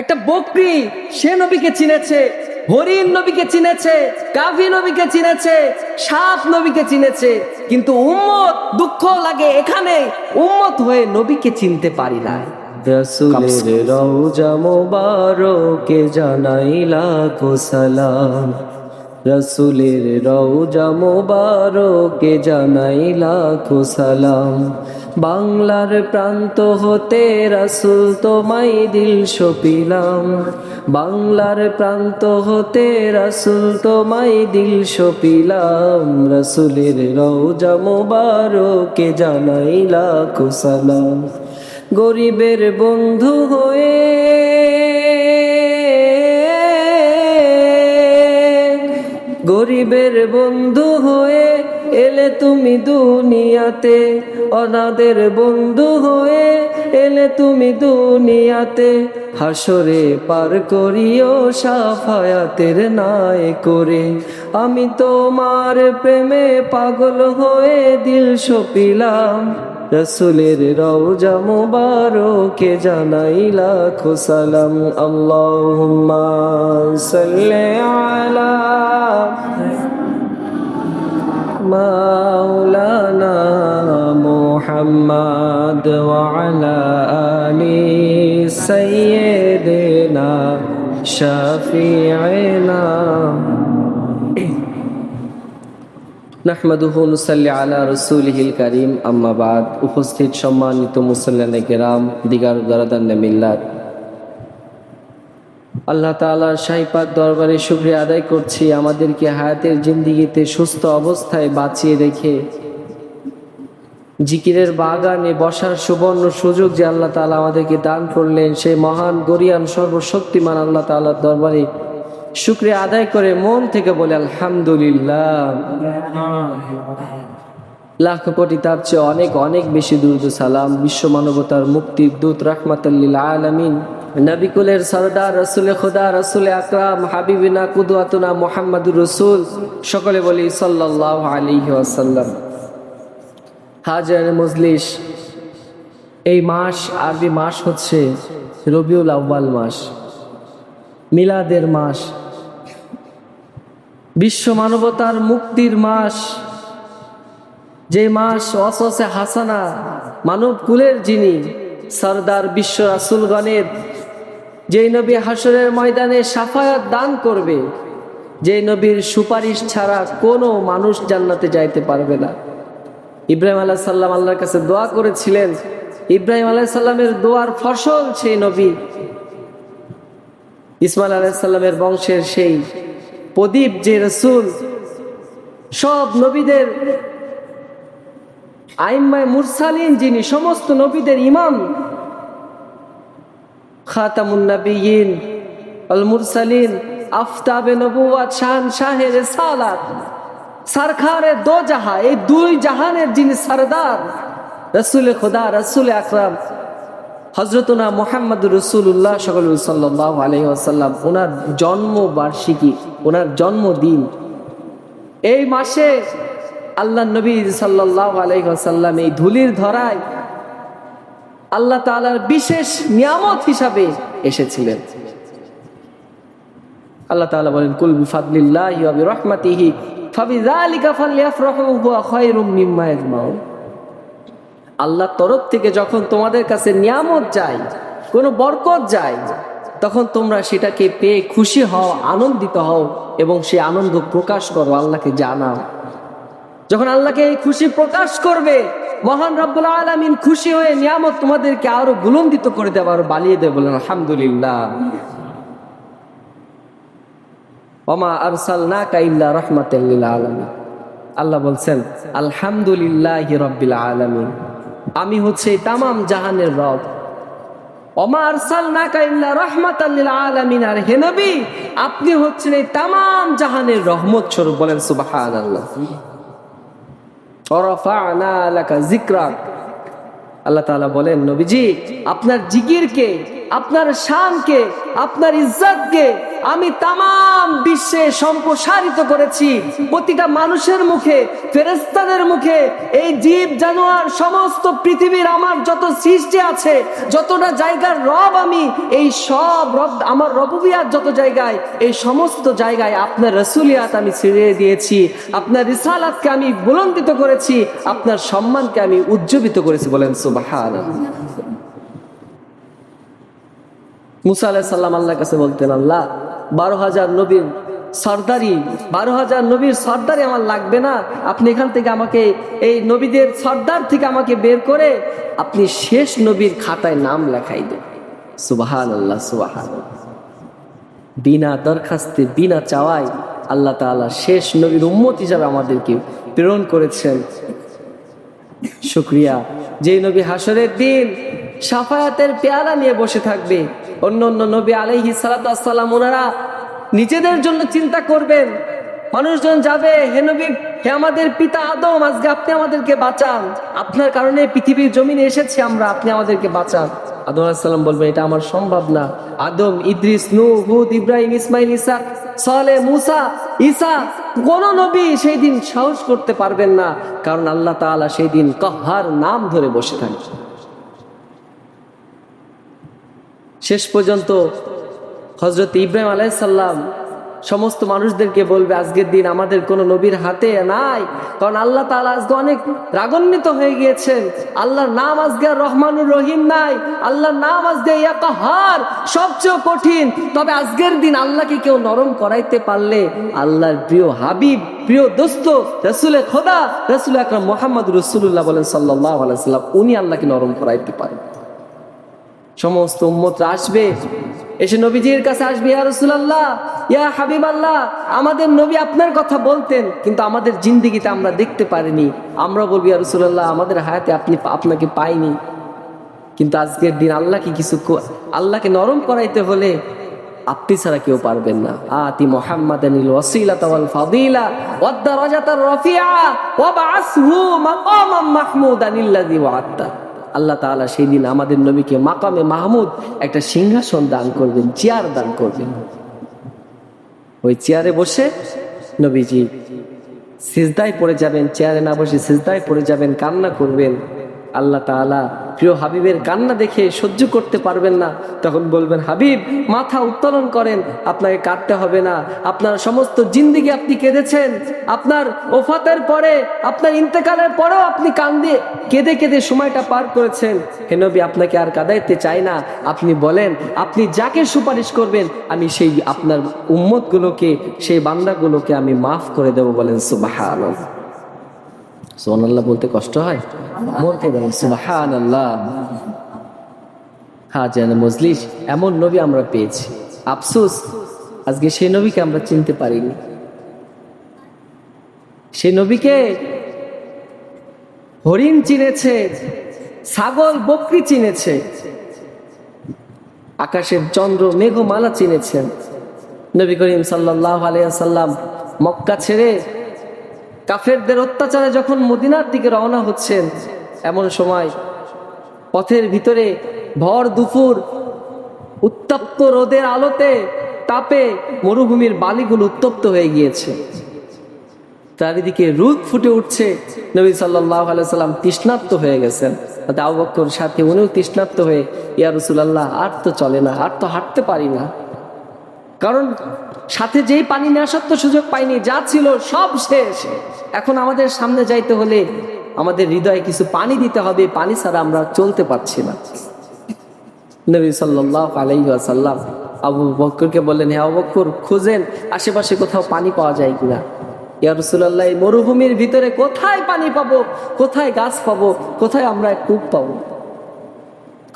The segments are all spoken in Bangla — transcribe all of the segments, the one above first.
একটা বকরি সে নবীকে চিনেছে হরিণ নবীকে চিনেছে কাভি নবীকে চিনেছে সাপ নবীকে চিনেছে কিন্তু উম্মত দুঃখ লাগে এখানে উম্মত হয়ে নবীকে চিনতে পারি না রসুলের রওজা মোবারকে জানাইলা লাখো সালাম। রসুলের রওজা মোবারকে জানাই লাখো সালাম। বাংলার প্রান্ত হতে রসুল তোমায় দিল সপিলাম। বাংলার প্রান্ত হতে রসুল তোমায় দিল সপিলাম। রসুলের রওজা মোবারকে জানাই লাখো সালাম। গরিবের বন্ধু হয়ে গরিবের বন্ধু হয়ে এলে তুমি দুনিয়াতে, অনাদের বন্ধু হয়ে এলে তুমি দুনিয়াতে। হাসরে পার করিও সাফায়াতের নাই করে। আমি তোমার প্রেমে পাগল হয়ে দিল সপিলাম। রসুলের রওজা মুবারকে জানাই লাখো সালাম আল্লাহুম্মা সাল্লি আলা মাওলানা মুহাম্মদ ওয়া আলা আলি সাইয়্যিদিনা শাফিঈনা নাহমাদুহু নুসাল্লি আলা রাসূলিহিল কারীম। আম্মা বাদ। উপস্থিত সম্মানিত মুসল্লিয়ানে কেরাম, দিগার দরাদান মিল্লাত। আল্লাহ তাআলার শাহিপাক দরবারে শুকরিয়া আদায় করছি। আমাদেরকে হায়াতের জিন্দিগিতে সুস্থ অবস্থায় বাঁচিয়ে রেখে জিকিরের বাগানে বসার সুবর্ণ সুযোগ যে আল্লাহ তাআলা আমাদেরকে দান করলেন, সেই মহান গরিয়ান সর্বশক্তিমান আল্লাহ তাআলার দরবারে শুক্রিয়া আদায় করে মন থেকে বলে, আলহামদুলিল্লাহ। লাখ কোটি তার চেয়ে অনেক অনেক বেশি দুরুদ সালাম। বিশ্ব মানবতার মুক্তির দূত রাহমাতাল্লিল আলামিন। নবিকুলের সরদার, রসুলে খুদা, রসুলে আকরাম, হাবিবিনা কুদুয়াতুনা মোহাম্মদুর রসুল, সকলে বলি সাল্লাহ আলাইহি ওয়াসাল্লাম। হাজার মজলিস, এই মাস আরবি মাস হচ্ছে রবিউল আব্বাল মাস। মিলাদের মাস, বিশ্ব মানবতার মুক্তির মাস, যে মাস অসসে হাসানা, মানব কুলের যিনি সর্দার বিশ্ব রাসুলগণের যেই নবী হাসরের ময়দানে সাফায়াত দান করবে যে নবীর সুপারিশ ছাড়া কোনো মানুষ জান্নাতে যাইতে পারবে না। ইব্রাহিম আলাহ সাল্লাম আল্লাহর কাছে দোয়া করেছিলেন। ইব্রাহিম আলাহ সাল্লামের দোয়ার ফসল সেই নবী ইসমাইল আলাইসাল্লামের বংশের সেই প্রদীপ, যে রসুল, সব নবীদের আইম্মায় মুরসালিন, যিনি সমস্ত নবীদের ইমাম, খাতামুন নবীন আল মুরসালিন, আফতাবে নবুয়াত শাহান শাহের সালাত সরকারে দো জাহা এই দুই জাহানের যিনি সরদার, রসুল খোদা, রসুল আকরাম হজরতুনা মোহাম্মদ রসুল্লাহ সকল সাল্লাহ আলহি আসাল্লাম ওনার জন্ম বার্ষিকী ওনার জন্মদিন। এই মাসে আল্লাহ নবী সাল্লাহ আলহি আসাল্লাম এই ধুলির ধরায় আল্লাহ তালার বিশেষ নিয়ামত হিসাবে এসেছিলেন। আল্লাহ তাআলা বলেন, কুল বিফাদলিল্লাহি ওয়া বিরহমাতিহি, ফাবিযালিকা ফালইফরাহু হুয়া খায়রুম মিম্মা ইয়াজমাউন। আল্লাহর তরফ থেকে যখন তোমাদের কাছে নিয়ামত যায়, কোনো বরকত যায়, তখন তোমরা সেটাকে পেয়ে খুশি হও, আনন্দিত হও এবং সে আনন্দ প্রকাশ করো, আল্লাহকে জানাও। যখন আল্লাহকে এই খুশি প্রকাশ করবে, মহান রব্বুল আলমিন খুশি হয়ে নিয়ামত তোমাদেরকে আরও বুলন্দিত করে দেবে, আরও বালিয়ে দেবে, বলেন, আলহামদুলিল্লাহ। ওমা আরসাল না কাইল্লা রহমাতাল্লিল আলমী আল্লাহ বলছেন, আলহামদুলিল্লাহ রব্বিল আলমিন। আমি হচ্ছে তামাম জাহানের রব। রহমাতাল্লিল আলমিন। আর হে নবী, আপনি হচ্ছেন এই তামাম জাহানের রহমত স্বরূপ বলেন সুবাহান আল্লাহ আল্লাহ তাআলা বলেন, নবীজি, আপনার জিকিরকে, আপনার শানকে, আপনার ইজ্জতকে আমি তাম বিশ্বে সম্প্রসারিত করেছি। প্রতিটা মানুষের মুখে ফেরেস্তাদের মুখে, এই জীব, জানোয়ার, সমস্ত পৃথিবীর আমার যত সৃষ্টি আছে, যতটা জায়গার রব আমি, এই সব রব, আমার রববিয়াত যত জায়গায়, এই সমস্ত জায়গায় আপনার রসুলিয়াত আমি ছেড়ে দিয়েছি। আপনার রিসালাতকে আমি বুলন্দিত করেছি। আপনার সম্মানকে আমি উজ্জীবিত করেছি বলেন সুবাহান মুসা আলাহ সাল্লাম আল্লাহর কাছে বলতেন, আল্লাহ বারো হাজার নবীর সর্দারি, বারো হাজার নবীর সর্দারি আমার লাগবে না। আপনি এখান থেকে আমাকে, এই নবীদের সর্দার থেকে আমাকে বের করে আপনি শেষ নবীর খাতায় নাম লেখাই দেন। সুবাহান আল্লাহ সুবাহান বিনা দরখাস্তে, বিনা চাওয়ায় আল্লাহ তাআলা শেষ নবীর উম্মত হিসাবে আমাদেরকে প্রেরণ করেছেন। শুক্রিয়া। যে নবী হাসরের দিন সাফায়াতের পেয়ালা নিয়ে বসে থাকবে। অন্য অন্য নবী আলাইহি সালাতাম ওনারা নিজেদের জন্য চিন্তা করবেন, মানুষজন যাবে, হে নবী, হে আমাদের পিতা আদম, আজকে আপনি আমাদেরকে বাঁচান। আপনার কারণে পৃথিবীর জমিনে এসেছি আমরা, আপনি আমাদেরকে বাঁচান। আদম আলাইসাল্লাম বলবেন, এটা আমার সম্ভব না। আদম, ইদ্রিস নূ হুদ, ইব্রাহিম, ইসমাইল ইসা সালে মুসা, ঈসা, কোন নবী সেই দিন সাহস করতে পারবেন না। কারণ আল্লাহ তাআলা সেই দিন কহার নাম ধরে বসে থাকবে শেষ পর্যন্ত হজরত ইব্রাহিম আলাইসাল্লাম সমস্ত মানুষদেরকে বলবে, আজকের দিন আমাদের কোনো নবীর হাতে নাই। কারণ আল্লাহ তাআলা আজকে অনেক রাগান্বিত হয়ে গিয়েছেন। আল্লাহর নাম আজকে রহমানুর রহিম নাই। আল্লাহর নাম আজকে ইয়াকাহার, সবচেয়ে কঠিন। তবে আজকের দিন আল্লাহকে কেউ নরম করাইতে পারলে আল্লাহর প্রিয় হাবিব, প্রিয় দোস্ত রসুলের খোদা, রসুল আকরাম মোহাম্মদ রসুল্লাহ বলেন সাল্লাহ আলাইসাল্লাম উনি আল্লাহকে নরম করাইতে পারেন। সমস্ত উম্মতরা আসবে। এসে নবীজির কাছে আসবে, ইয়া রসুলাল্লাহ, ইয়া হাবিব আল্লাহ আমাদের নবী আপনার কথা বলতেন, কিন্তু আমাদের জিন্দিগিতে আমরা দেখতে পারিনি। আমরা বলব, ইয়া রসুলাল্লাহ, আমাদের হায়াতে আপনি আপনাকে পাইনি। কিন্তু আজকের দিন আল্লাহকে কিছু আল্লাহকে নরম করাইতে হলে আপনি ছাড়া কেউ পারবেন না। আতি মুহাম্মাদানিল ওয়াসিলাতা ওয়াল ফাদিলা ওয়াদ দারাজাতার রাফিআ ওয়া বাআসহু মাকামাম মাহমুদান ইল্লাযী ওয়া'আদতা। আল্লাহ তালা সেই দিন আমাদের নবীকে মাকামে মাহমুদ একটা সিংহাসন দান করবেন, চেয়ার দান করবেন। ওই চেয়ারে বসে নবীজি সিজদায় পড়ে যাবেন, চেয়ারে না বসে সিজদায় পড়ে যাবেন, কান্না করবেন। আল্লাহ তাআলা প্রিয় হাবিবের কান্না দেখে সহ্য করতে পারবেন না। তখন বলবেন, হাবিব, মাথা উত্তোলন করেন, আপনাকে কাটতে হবে না। আপনার সমস্ত জিন্দিগি আপনি কেঁদেছেন। আপনার ওফাতের পরে, আপনার ইন্তেকালের পরেও আপনি কান্দে, কেঁদে কেঁদে সময়টা পার করেছেন। হেনবি আপনাকে আর কাদাইতে চাই না। আপনি বলেন, আপনি যাকে সুপারিশ করবেন, আমি সেই আপনার উম্মতগুলোকে, সেই বান্দাগুলোকে আমি মাফ করে দেবো বলেন সুবাহান সোহান আল্লাহ বলতে কষ্ট হয়? মরতে বলেন সুবাহান আল্লাহ হ্যাঁ যেন মজলিস, এমন নবী আমরা পেয়েছি। আফসোস, আজকে সেই নবীকে আমরা চিনতে পারিনি। সেই নবীকে হরিণ চিনেছে, ছাগল, বকরি চিনেছে, আকাশের চন্দ্র, মেঘমালা চিনেছেন। নবী করিম সাল্লাহ আলিয়া সাল্লাম মক্কা ছেড়ে কাফেরদের অত্যাচারে যখন মদিনার দিকে রওনা হচ্ছেন, এমন সময় পথের ভিতরে ভর দুপুর উত্তপ্ত রোদের আলোতে তাপে মরুভূমির বালিগুলো উত্তপ্ত হয়ে গিয়েছে। চারিদিকে রুদ ফুটে উঠছে। নবী সাল্লাহ আলাইসাল্লাম তৃষ্ণার্ত হয়ে গেছেন। বক্কর সাথে উনিও তৃষ্ণার্ত হয়ে, ইয়া রসুলাল্লাহ, আর তো চলে না, আর তো হাঁটতে পারি না। কারণ সাথে যেই পানি নেওয়ার সত্য সুযোগ পাইনি, যা ছিল সব শেষ। এখন আমাদের সামনে যাইতে হলে আমাদের হৃদয়ে কিছু পানি দিতে হবে, পানি ছাড়া আমরা চলতে পারছি না। নবী সাল্লাহ আলাইসাল্লাম আবু বক্করকে বললেন হ্যাঁ আবু বক্কর খুঁজেন, আশেপাশে কোথাও পানি পাওয়া যায় কিনা? ইয়া এই মরুভূমির ভিতরে কোথায় পানি পাবো? কোথায় গাছ পাবো? কোথায় আমরা কূপ পাবো?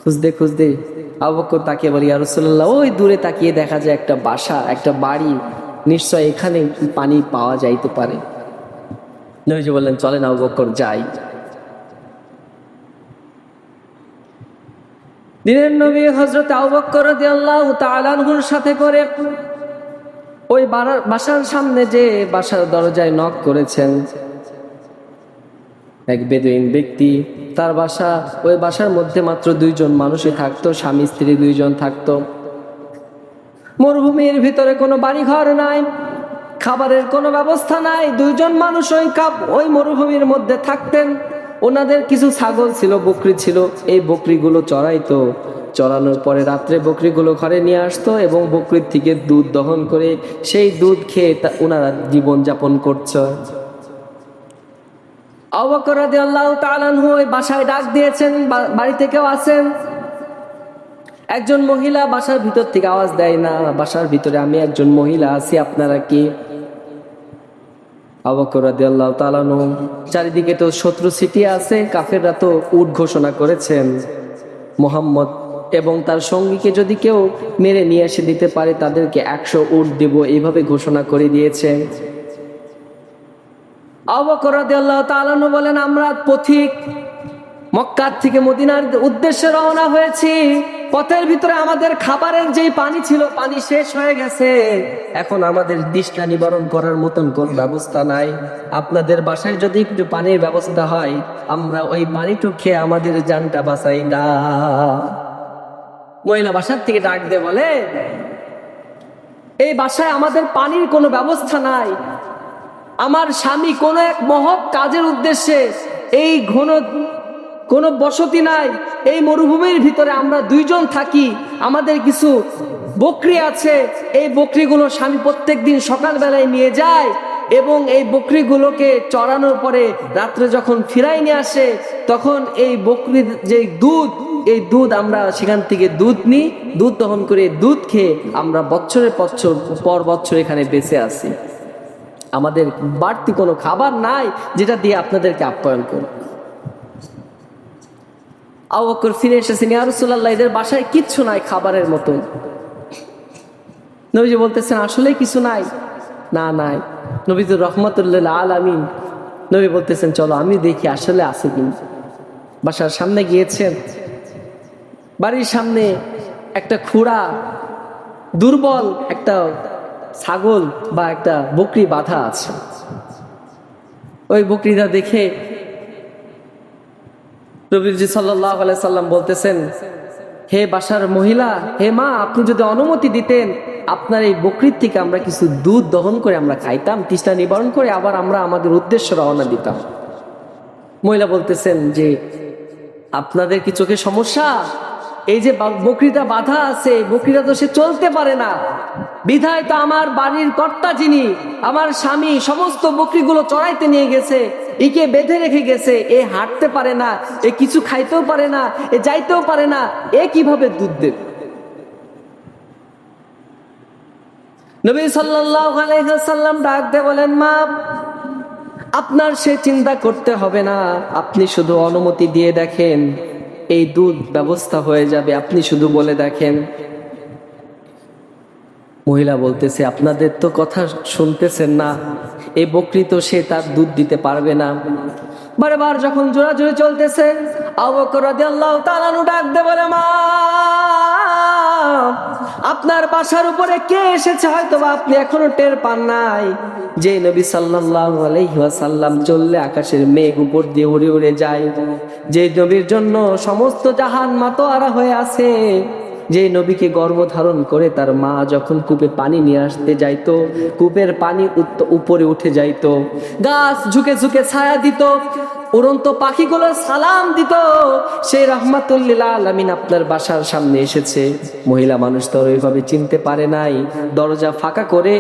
খুঁজতে খুঁজতে আবু বকর তাকিয়ে বলি রসুল্লাহ ওই দূরে তাকিয়ে দেখা যায় একটা বাসা, একটা বাড়ি। নিশ্চয় এখানে পানি পাওয়া যাইতে পারে। নবীজি বললেন, চলেন আবু বকর, যাই। দিনের নবী হজরত আবু বকর রাদিয়াল্লাহু তাআলার সাথে করে ওই বাসার সামনে যে বাসার দরজায় নক করেছেন এক বেদুইন ব্যক্তি। তার বাসা, ওই বাসার মধ্যে মাত্র দুইজন মানুষই থাকতো, স্বামী, স্ত্রী দুইজন থাকতো। মরুভূমির ভিতরে কোনো বাড়িঘর নাই, খাবারের কোনো ব্যবস্থা নাই, দুইজন মানুষ ওই কাপ, ওই মরুভূমির মধ্যে থাকতেন। ওনাদের কিছু ছাগল ছিল, বকরি ছিল, এই বকরিগুলো চড়াইতো। চড়ানোর পরে রাত্রে বকরিগুলো ঘরে নিয়ে আসতো এবং বকরির থেকে দুধ দহন করে সেই দুধ খেয়ে তা ওনারা জীবনযাপন করছে। অবকর আল্লাহ তালানহু ওই বাসায় ডাক দিয়েছেন বাড়িতে কেউ আছেন? একজন মহিলা বাসার ভিতর থেকে আওয়াজ দেয়, না, বাসার ভিতরে আমি একজন মহিলা আছি, আপনারা কি? আবকরাদি আল্লাহ তালানু চারিদিকে তো শত্রু সিটি আছে, কাফেররা তো উট ঘোষণা করেছেন মোহাম্মদ, এবং তার সঙ্গীকে যদি কেউ মেরে নিয়ে এসে দিতে পারে, তাদেরকে একশো উট দিব, এইভাবে ঘোষণা করে দিয়েছে আবকরাদি আল্লাহ তালানু বলেন, আমরা পথিক মক্কার থেকে মদিনার উদ্দেশ্যে রওনা হয়েছি। পথের ভিতরে আমাদের খাবারের যেই পানি ছিল, পানি শেষ হয়ে গেছে। এখন আমাদের তৃষ্ণা নিবারণ করার মতন কোন ব্যবস্থা নাই। আপনাদের বাসায় যদি একটু পানির ব্যবস্থা হয়, আমরা ওই পানিটু খেয়ে আমাদের জানটা বাঁচাই না। মহিলা বাসার থেকে ডাক দে বলে, এই বাসায় আমাদের পানির কোনো ব্যবস্থা নাই। আমার স্বামী কোনো এক মহৎ কাজের উদ্দেশ্যে এই ঘন, কোনো বসতি নাই, এই মরুভূমির ভিতরে আমরা দুইজন থাকি, আমাদের কিছু বকরি আছে, এই বকরিগুলো স্বামী প্রত্যেক দিন সকালবেলায় নিয়ে যায় এবং এই বকরিগুলোকে চড়ানোর পরে রাত্রে যখন ফিরাই নিয়ে আসে, তখন এই বকরির যে দুধ, এই দুধ আমরা সেখান থেকে দুধ নিই, দুধ দহন করে দুধ খেয়ে আমরা বছরের বছর, পর বছর এখানে বেঁচে আছি আমাদের বাড়তি কোনো খাবার নাই যেটা দিয়ে আপনাদেরকে আপ্যায়ন করব। আবু বকর ফিরে এসেছেন, ইয়া রাসূলুল্লাহ, এদের বাসায় কিচ্ছু নাই খাবারের মতো। নবীজি বলতেছেন, আসলে কিছু নাই। না, নাই। নবীজুর রহমতুল্লাহ আলামিন, নবী বলতেছেন, চলো, আমি দেখি, আসলে আছে কিন্তু বাসার সামনে গিয়েছেন। বাড়ির সামনে একটা খুঁড়া, দুর্বল একটা ছাগল বা একটা বকরি বাঁধা আছে। ওই বকরিটা দেখে রবিজি সাল্লাহ সাল্লাম বলতেছেন, হে বাসার মহিলা, হে মা, আপনি যদি অনুমতি দিতেন, আপনার এই বকরির থেকে আমরা কিছু দুধ দহন করে আমরা খাইতাম, তৃষ্ণা নিবারণ করে আবার আমরা আমাদের উদ্দেশ্য রওনা দিতাম। মহিলা বলতেছেন যে, আপনাদের কি চোখে সমস্যা? এই যে বকরিটা বাধা আছে বকরিটা তো সে চলতে পারে না। বিধায় তো আমার বাড়ির কর্তা যিনি, আমার স্বামী, সমস্ত বকরিগুলো চড়াইতে নিয়ে গেছে, একে বেঁধে রেখে গেছে, এ হাঁটতে পারে না, এ কিছু খাইতেও পারে না, এ যাইতেও পারে না, এ কীভাবে দুধ দেবে? নবী সাল্লাম ডাক দিয়ে বলেন, মা, আপনার সে চিন্তা করতে হবে না। আপনি শুধু অনুমতি দিয়ে দেখেন এই দুধ ব্যবস্থা হয়ে যাবে। আপনি শুধু বলে দেখেন। মহিলা বলতেছে, আপনাদের তো কথা শুনতেছেন না। এ বকরি তো সে তার দুধ দিতে পারবে না। বারবার যখন জোড়া জোরাজুরি চলতেছে তালানু ডাক দে বলে, মা! আপনার বাসার উপরে কে এসেছে হয়তো আপনি এখনও টের পান নাই। যে নবী সাল্লাল্লাহু চললে আকাশের মেঘ উপর দিয়ে উড়ে উড়ে যায়। যে নবীর জন্য সমস্ত জাহান মাতোয়ারা হয়ে আছে। যে নবীকে গর্ভধারণ করে তার মা যখন কূপে পানি নিয়ে আসতে যাইতো, কূপের পানি উপরে উঠে যাইতো। গাছ ঝুঁকে ঝুঁকে ছায়া দিত। উড়ন্ত পাখিগুলো সালাম দিত। সেই রহমাতুল্লিল আপনার বাসার সামনে এসেছে। মহিলা মানুষ তো ওইভাবে চিনতে পারে নাই। দরজা ফাঁকা করে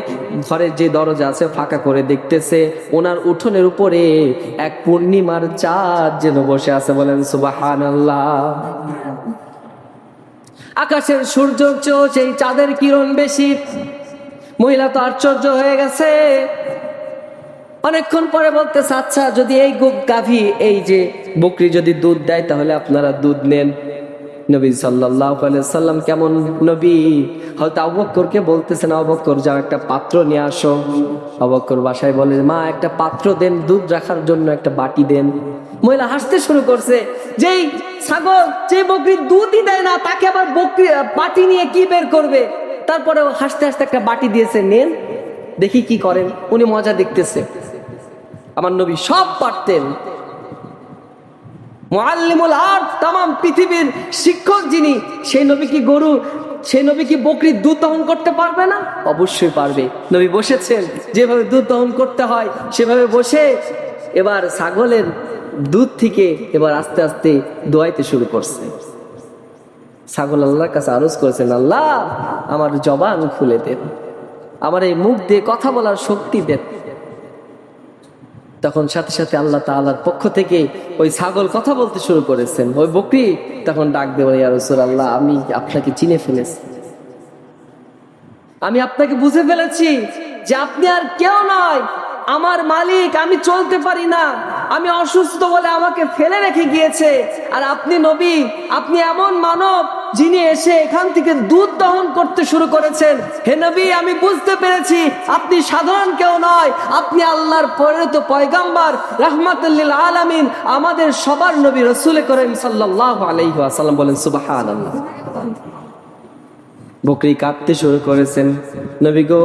ঘরের যে দরজা আছে ফাঁকা করে দেখতেছে। ওনার উঠোনের উপরে এক পূর্ণিমার চাঁদ যেন বসে আছে বলেন সুবাহান আকাশের সূর্য সেই চাঁদের কিরণ বেশি। মহিলা তো আশ্চর্য হয়ে গেছে। অনেকক্ষণ পরে বলতেছে আচ্ছা যদি এই গাভী, এই যে বকরি যদি দুধ দেয়, তাহলে আপনারা দুধ নেন। নবী সাল্লাম কেমন নবী? হয়তো অবক্করকে বলতেছেন অবক্কর যাও একটা পাত্র নিয়ে আসো। অবক্কর বাসায় বলে, মা, একটা পাত্র দেন, দুধ রাখার জন্য একটা বাটি দেন। মহিলা হাসতে শুরু করছে, যেই ছাগল যে বকরি দুধই দেয় না, তাকে আবার বকরি, বাটি নিয়ে কি বের করবে? তারপরে হাসতে হাসতে একটা বাটি দিয়েছে, নেন, দেখি কি করেন। উনি মজা দেখতেছে। আমার নবী সব পারতেন। মুআল্লিমুল আর্থ তাম পৃথিবীর শিক্ষক যিনি, সেই নবী কি গরু, সেই নবী কি বকরির দুধ দহন করতে পারবে না? অবশ্যই পারবে। নবী বসেছেন, যেভাবে দুধ দহন করতে হয়, সেভাবে বসে এবার ছাগলের দুধ থেকে এবার আস্তে আস্তে দোয়াইতে শুরু করছে। ছাগল আল্লাহর কাছে আরজ করেছেন, আল্লাহ, আমার জবান খুলে দেন। আমার এই মুখ দিয়ে কথা বলার শক্তি দেন। তখন সাথে সাথে আল্লাহ তাল্লাহার পক্ষ থেকে ওই ছাগল কথা বলতে শুরু করেছেন। ওই বকরি তখন ডাক দেব ইয়ারসুল আল্লাহ আমি আপনাকে চিনে ফেলেছি। আমি আপনাকে বুঝে ফেলেছি যে আপনি আর কেউ নয় আমার মালিক, আমি চলতে পারি না। আমি অসুস্থ বলে আমাকে ফেলে রেখে গিয়েছে। আর আপনি নবী, আপনি এমন মানব যিনি এসে এখান থেকে দুধ দহন করতে শুরু করেছেন। হে নবী, আমি বুঝতে পেরেছি, আপনি সাধারণ কেউ নয়। আপনি আল্লাহর পরিণত পয়গাম্বার, রহমাতুল্লিল আলামিন, আমাদের সবার নবী রসুল করেন সাল্লাহ আলাইহি আসাল্লাম বলেন, সুবহানাল্লাহ। বকরি কাঁদতে শুরু করেছেন। নবী গো,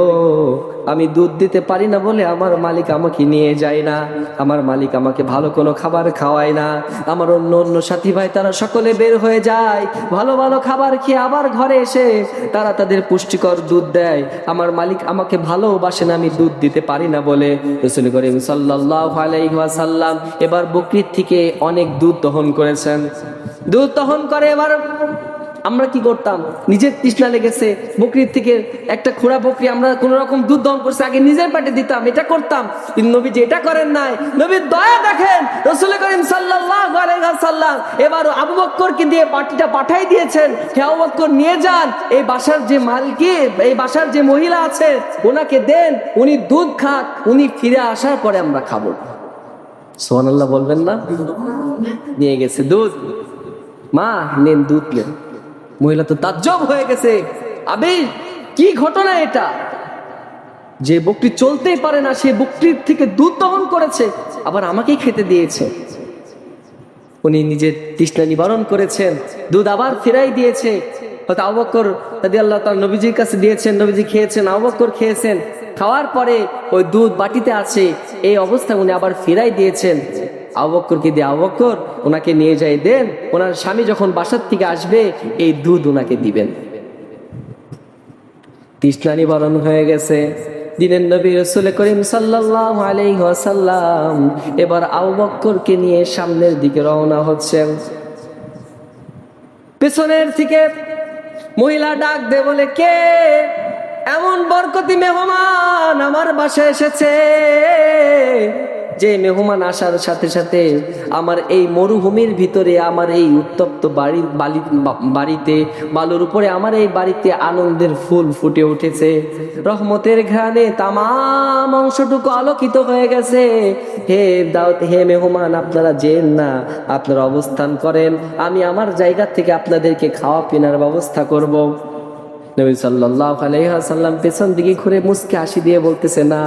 আমি দুধ দিতে পারি না বলে আমার মালিক আমাকে নিয়ে যায় না। আমার মালিক আমাকে ভালো কোনো খাবার খাওয়ায় না। আমার অন্য অন্য সাথী ভাই, তারা সকলে বের হয়ে যায়। ভালো ভালো খাবার খেয়ে আবার ঘরে এসে তারা তাদের পুষ্টিকর দুধ দেয়। আমার মালিক আমাকে ভালোবাসে না, আমি দুধ দিতে পারি না বলে। রসুল করিম সাল্লাহ আলাইসাল্লাম এবার বকরির থেকে অনেক দুধ দহন করেছেন। দুধ দহন করে এবার আমরা কি করতাম? নিজের তৃষ্ণা লেগেছে, বকরির থেকে একটা খোড়া বকরি আমরা কোন রকম দুধ দহন করছে, আগে নিজের পেটে দিতাম, এটা করতাম। কিন্তু নবী যে এটা করেন নাই। নবীর দয়া দেখেন, রসুল করিম সাল্লাম এবার আবু বক্করকে দিয়ে বাটিটা পাঠাই দিয়েছেন। হে আবু বক্কর, নিয়ে যান। এই বাসার যে মালকি, এই বাসার যে মহিলা আছে, ওনাকে দেন, উনি দুধ খাক, উনি ফিরে আসার পরে আমরা খাব। সোহানাল্লাহ বলবেন না? নিয়ে গেছে দুধ। মা, নেন দুধ নেন। মহিলা তো তাজ্জব হয়ে গেছে। আবে, কি ঘটনা এটা? যে বকরি চলতেই পারে না, সে বকরির থেকে দুধ দহন করেছে, আবার আমাকেই খেতে দিয়েছে। উনি নিজের তৃষ্ণা নিবারণ করেছেন, দুধ আবার ফেরাই দিয়েছে। হয়তো আবক্কর দাদি আল্লাহ তার নবীজির কাছে দিয়েছেন, নবীজি খেয়েছেন আবক্কর খেয়েছেন। খাওয়ার পরে ওই দুধ বাটিতে আছে, এই অবস্থায় উনি আবার ফেরাই দিয়েছেন। আবক্করকে দিয়ে? আবক্কর ওনাকে নিয়ে যাই দেন ওনার স্বামী যখন বাসার থেকে আসবে, এই দুধ ওনাকে দিবেন। তৃষ্ণা নিবারণ হয়ে গেছে। দিনের নবী রসুল করিম সাল্লাহ আলাইসাল্লাম এবার আবু নিয়ে সামনের দিকে রওনা হচ্ছেন। পেছনের থেকে মহিলা ডাক দে বলে, কে? এমন বরকতি মেহমান আমার বাসায় এসেছে। যে মেহমান আসার সাথে সাথে আমার এই মরুভূমির ভিতরে আমার এই উত্তপ্ত বাড়ির বালি বাড়িতে, বালুর উপরে আমার এই বাড়িতে আনন্দের ফুল ফুটে উঠেছে। রহমতের ঘ্রাণে তামাম অংশটুকু আলোকিত হয়ে গেছে। হে দাওয়াত হে মেহমান, আপনারা যেন না, আপনারা অবস্থান করেন। আমি আমার জায়গা থেকে আপনাদেরকে খাওয়া পিনার ব্যবস্থা করব। নবী সাল্লাহ পেছন দিকে ঘুরে মুসকে হাসি দিয়ে বলতেছে, না,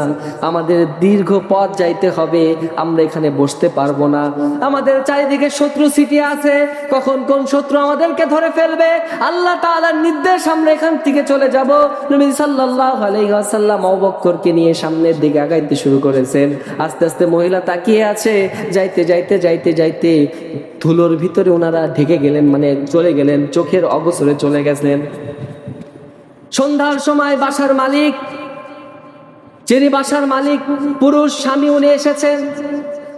আমাদের দীর্ঘ পথ যাইতে হবে, আমরা এখানে বসতে পারব না। আমাদের চারিদিকে শত্রু সিটি আছে। কখন কোন শত্রু আমাদেরকে ধরে ফেলবে? আল্লাহ তাআলার নির্দেশ, আমরা এখান থেকে চলে যাব। নবী সাল্লাহ আলাইহাল্লাম অবক্করকে নিয়ে সামনের দিকে আগাইতে শুরু করেছেন। আস্তে আস্তে মহিলা তাকিয়ে আছে। যাইতে যাইতে যাইতে যাইতে ধুলোর ভিতরে ওনারা ঢেকে গেলেন মানে চলে গেলেন, চোখের অগসরে চলে গেছেন। সন্ধ্যার সময় বাসার মালিক যিনি বাসার মালিক পুরুষ স্বামী উনি এসেছেন।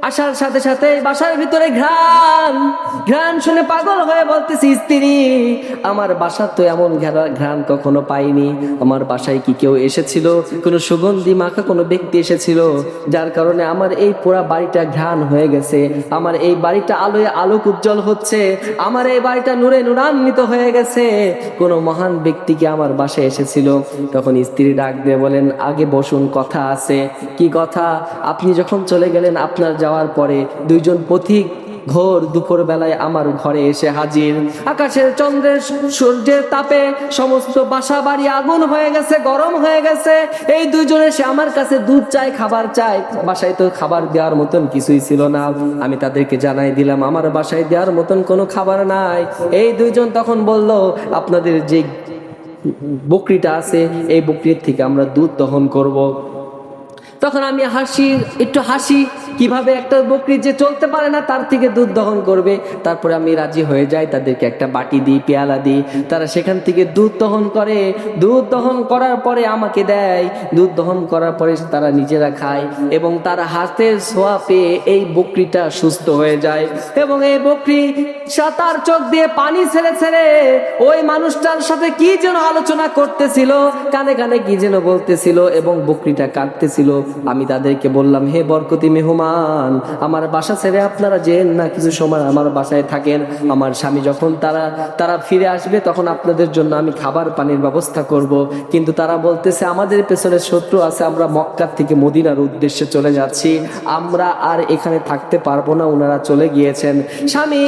আসার সাথে সাথে বাসার ভিতরে ঘ্রাণ। ঘ্রাণ শুনে পাগল হয়ে বলতেছি, স্ত্রী, আমার বাসার তো এমন ঘ্রা- ঘ্রাণ কখনো পাইনি। আমার বাসায় কি কেউ এসেছিল? কোনো সুগন্ধি মাখা কোনো ব্যক্তি এসেছিল? যার কারণে আমার এই পুরা বাড়িটা ঘ্রাণ হয়ে গেছে। আমার এই বাড়িটা আলোয় আলোক উজ্জ্বল হচ্ছে। আমার এই বাড়িটা নূরে নূরান্বিত হয়ে গেছে। কোনো মহান ব্যক্তি কি আমার বাসায় এসেছিল? তখন স্ত্রী ডাক দিয়ে বলেন, আগে বসুন, কথা আছে। কি কথা? আপনি যখন চলে গেলেন, আপনার যাওয়ার পরে দুইজন পথিক ঘোর দুপুর বেলায় আমার ঘরে এসে হাজির। আকাশের চন্দ্রের সূর্যের তাপে সমস্ত বাসা বাড়ি আগুন হয়ে গেছে, গরম হয়ে গেছে। এই দুইজন এসে আমার কাছে দুধ চাই খাবার চাই বাসায় তো খাবার দেওয়ার মতন কিছুই ছিল না। আমি তাদেরকে জানাই দিলাম, আমার বাসায় দেওয়ার মতন কোনো খাবার নাই। এই দুইজন তখন বলল, আপনাদের যে বকরিটা আছে, এই বকরির থেকে আমরা দুধ দহন করব। তখন আমি হাসি, একটু হাসি, কীভাবে একটা বকরি যে চলতে পারে না, তার থেকে দুধ দহন করবে। তারপরে আমি রাজি হয়ে যাই, তাদেরকে একটা বাটি দিই, পেয়ালা দিই। তারা সেখান থেকে দুধ দহন করে। দুধ দহন করার পরে আমাকে দেয়। দুধ দহন করার পরে তারা নিজেরা খায় এবং তার হাতের ছোঁয়া পেয়ে এই বকরিটা সুস্থ হয়ে যায়। এবং এই বকরি সাতার চোখ দিয়ে পানি ছেড়ে ছেড়ে ওই মানুষটার সাথে কি যেন আলোচনা করতেছিল, কানে কানে কি যেন বলতেছিল এবং বকরিটা কাটতেছিল আমি তাদেরকে বললাম, হে বরকতি মেহমান, আমার বাসা ছেড়ে আপনারা যেন না কিছু সময় আমার বাসায় থাকেন। আমার স্বামী যখন তারা তারা ফিরে আসবে, তখন আপনাদের জন্য আমি খাবার পানির ব্যবস্থা করব। কিন্তু তারা বলতেছে, আমাদের পেছনে শত্রু আছে, আমরা মক্কার থেকে মদিনার উদ্দেশ্যে চলে যাচ্ছি। আমরা আর এখানে থাকতে পারব না, ওনারা চলে গিয়েছেন। স্বামী!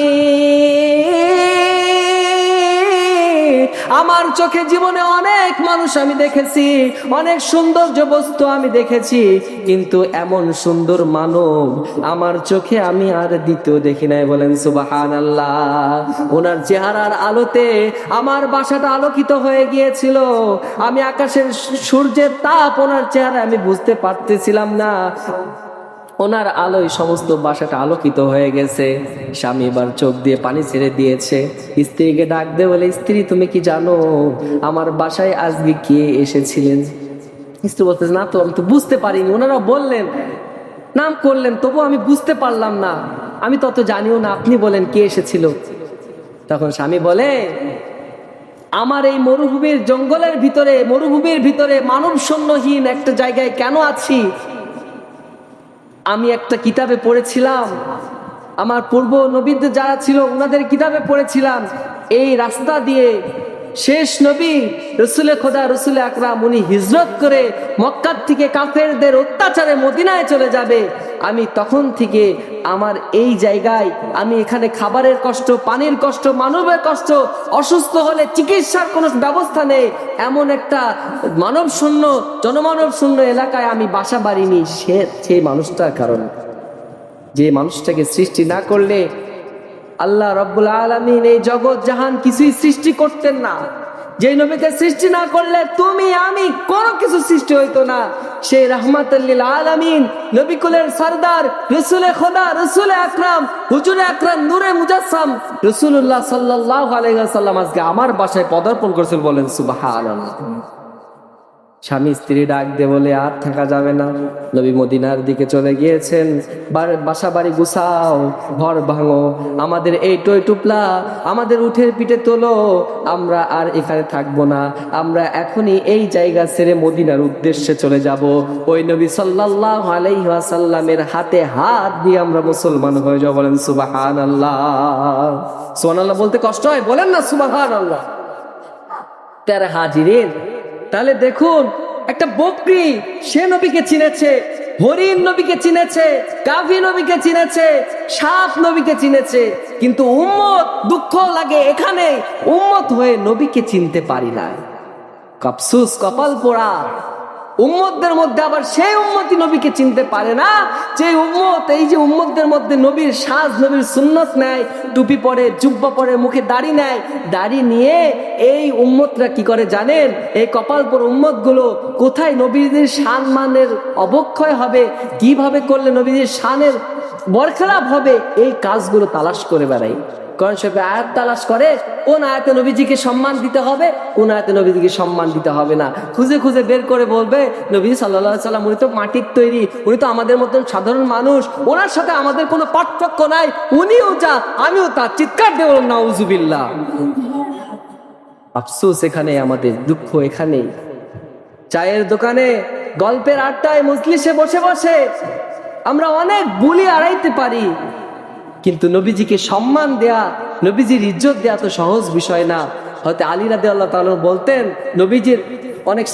আমার চোখে জীবনে অনেক মানুষ আমি দেখেছি, অনেক সৌন্দর্য বস্তু আমি দেখেছি, কিন্তু এমন সুন্দর মানব আমার চোখে আমি আর দ্বিতীয় দেখি নাই বলেন সুবাহান আল্লাহ ওনার চেহারার আলোতে আমার বাসাটা আলোকিত হয়ে গিয়েছিল। আমি আকাশের সূর্যের তাপ ওনার চেহারা আমি বুঝতে পারতেছিলাম না। ওনার আলোয় সমস্ত বাসাটা আলোকিত হয়ে গেছে। স্বামী এবার চোখ দিয়ে পানি ছেড়ে দিয়েছে। স্ত্রীকে ডাক দে বলে, স্ত্রী, তুমি কি জানো আমার বাসায় আজকে কে এসেছিলেন? স্ত্রী বলতেছে, না তো, আমি তো বুঝতে পারিনি। ওনারা বললেন, নাম করলেন তবু আমি বুঝতে পারলাম না। আমি তত জানিও না, আপনি বলেন কে এসেছিল? তখন স্বামী বলে, আমার এই মরুভূমির জঙ্গলের ভিতরে, মরুভূমির ভিতরে মানব শূন্যহীন একটা জায়গায় কেন আছি? আমি একটা কিতাবে পড়েছিলাম। আমার পূর্ব নবীদের যারা ছিল ওনাদের কিতাবে পড়েছিলাম। এই রাস্তা দিয়ে শেষ নবী রসুলে খোদা, রসুলে আকরাম, উনি হিজরত করে মক্কার থেকে কাফেরদের অত্যাচারে মদিনায় চলে যাবে। আমি তখন থেকে আমার এই জায়গায় আমি এখানে খাবারের কষ্ট, পানির কষ্ট, মানবের কষ্ট, অসুস্থ হলে চিকিৎসার কোনো ব্যবস্থা নেই। এমন একটা মানব শূন্য জনমানব শূন্য এলাকায় আমি বাসা বাড়িনি। সে সেই মানুষটার কারণে। যে মানুষটাকে সৃষ্টি না করলে আল্লাহ রব্বুল আলমিন এই জগৎ জাহান কিছুই সৃষ্টি করতেন না। যে নবীকে সৃষ্টি না করলে তুমি, আমি কোনো কিছু সৃষ্টি হইতো না। সেই রহমাতুল্লিল আলামিন নবিকুলের সর্দার, রসুলে খোদা, রসুলে আকরাম, হুজুরে আকরাম, নূরে মুজাসসাম রসুল্লাহ সাল্লাহ আলাইসাল্লাম আজকে আমার বাসায় পদার্পণ করেছেন বলেন সুবাহ স্বামী স্ত্রী ডাক দে বলে, আর থাকা যাবে না। নবী মদিনার দিকে চলে গিয়েছেন। বাসা বাড়ি গুছাও, ঘর ভাঙো। আমাদের এই টই টুপলা আমাদের উঠের পিঠে তোলো। আমরা আর এখানে থাকব না। আমরা এখনই এই জায়গা ছেড়ে মদিনার উদ্দেশ্যে চলে যাব। ওই নবী সাল্লাহ আলাইসাল্লামের হাতে হাত দিয়ে আমরা মুসলমান হয়ে যাব বলেন সুবাহান আল্লাহ আল্লাহ বলতে কষ্ট হয়? বলেন না সুবাহান আল্লাহ তারা হাজিরেন তাহলে দেখুন, একটা বকরি, সে নবীকে চিনেছে, হরিণ নবীকে চিনেছে কাভি নবীকে চিনেছে, সাপ নবীকে চিনেছে, কিন্তু উম্মত দুঃখ লাগে এখানে, উম্মত হয়ে নবীকে চিনতে পারি না কপসুস কপাল পোড়া উম্মতদের মধ্যে আবার সেই উম্মতি নবীকে চিনতে পারে না। যে উম্মত, এই যে উম্মতদের মধ্যে নবীর সাজ, নবীর সুন্নত নেয়, টুপি পরে, জুব্বা পরে, মুখে দাড়ি নেয়, দাড়ি নিয়ে এই উম্মতরা কি করে জানেন? এই কপালপুর উম্মতগুলো কোথায় নবীদের শান মানের অবক্ষয় হবে? কীভাবে করলে নবীদের শানের বরখেলাপ হবে? এই কাজগুলো তালাশ করে বেড়ায় কোরআন শরীফে আয়াত তালাশ করে, কোন আয়াতে নবীজিকে সম্মান দিতে হবে, কোন আয়াতে নবীজিকে সম্মান দিতে হবে না। খুঁজে খুঁজে বের করে বলবে, নবী সাল্লাহ সাল্লাম, উনি তো মাটির তৈরি, উনি তো আমাদের মতন সাধারণ মানুষ, ওনার সাথে আমাদের কোনো পার্থক্য নাই, উনিও যা, আমিও তা। চিৎকার দেব না উজুবিল্লা আফসোস এখানে, আমাদের দুঃখ এখানেই চায়ের দোকানে, গল্পের আড্ডায়, মজলিসে বসে বসে আমরা অনেক বুলি আড়াইতে পারি। কিন্তু নবীজিকে সম্মান দেয়া, নবীজির ইজ্জত দেয়া তো সহজ বিষয় না। হয়তো আলী রাদে আল্লাহ তাল বলতেন, নবীজির অনেক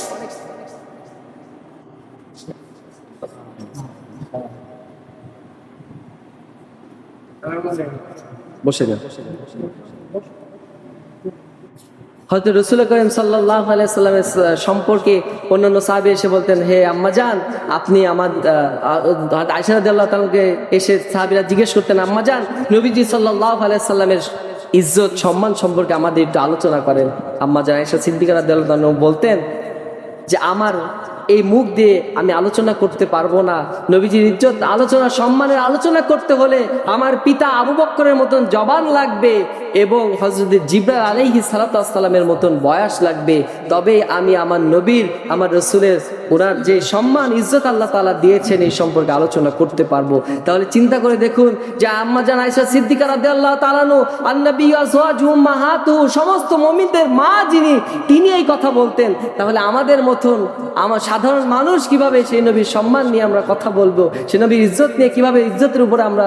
বসে যান। হয়তো রসুল করিম সাল্লাহ আলাইসাল্লামের সম্পর্কে অন্যান্য সাহাবি এসে বলতেন, হে আম্মা যান আপনি আমার আয়সাদ আল্লাহ তালকে এসে সাহাবিরা জিজ্ঞেস করতেন, আম্মা যান নবীজি সাল্লাহ আলাইসাল্লামের ইজ্জত, সম্মান সম্পর্কে আমাদের একটু আলোচনা করেন। আম্মা যান এসে সিদ্দিকার দেওয়াল বলতেন যে, আমার এই মুখ দিয়ে আমি আলোচনা করতে পারব না। নবীজির ইজ্জত, আলোচনা, সম্মানের আলোচনা করতে হলে আমার পিতা আবু বক্করের মতন জবান লাগবে এবং হজরত জিব্রাইল আলাইহি সালাতামের মতন বয়স লাগবে। তবে আমি আমার নবীর, আমার রসুলের, ওনার যে সম্মান, ইজ্জত আল্লাহ তাআলা দিয়েছেন এই সম্পর্কে আলোচনা করতে পারব। তাহলে চিন্তা করে দেখুন যে আম্মা জান আয়েশা সিদ্দিকা আন্নাবী আজওয়াজু উম্মাহাতু সমস্ত মুমিনদের মা যিনি, তিনি এই কথা বলতেন। তাহলে আমাদের মতন, আমার সাধারণ মানুষ কীভাবে সেই নবীর সম্মান নিয়ে আমরা কথা বলব, সেই নবীর ইজ্জত নিয়ে কীভাবে ইজ্জতের উপরে আমরা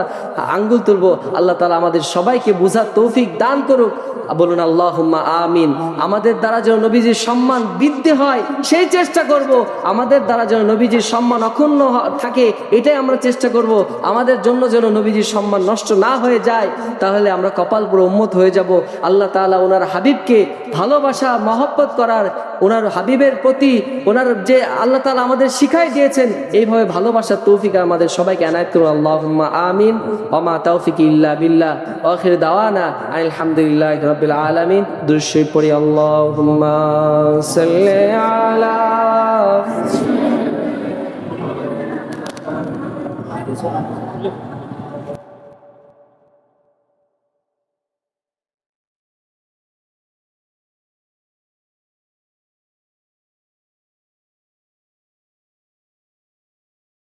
আঙ্গুল তুলবো, আল্লাহ তালা আমাদের সবাইকে বুঝার তৌফিক দান করুক। বলুন আল্লাহ আমিন। আমাদের দ্বারা যেন নবীজির সম্মান বৃদ্ধি হয়, সেই চেষ্টা করব। আমাদের দ্বারা যেন নবীজির সম্মান অক্ষুণ্ণ থাকে, এটাই আমরা চেষ্টা করব। আমাদের জন্য যেন নবীজির সম্মান নষ্ট না হয়ে যায়, তাহলে আমরা কপাল পুরো উম্মত হয়ে যাব। আল্লাহ তাআলা ওনার হাবিবকে ভালোবাসা, মহব্বত করার ওনার হাবিবের প্রতি ওনার যে আল্লাহ তাআলা আমাদের শিখাই দিয়েছেন, এইভাবে ভালোবাসার তৌফিক আমাদের সবাইকে এনায়ত করুন। আল্লাহ আমিন। ওমা তৌফিক ইল্লা বিল্লাহ। আখির দাওয়ানা আলহামদুলিল্লাহ রাব্বিল আলামিন। দুরুদ পড়ি, আল্লাহুম্মা সাল্লি আলা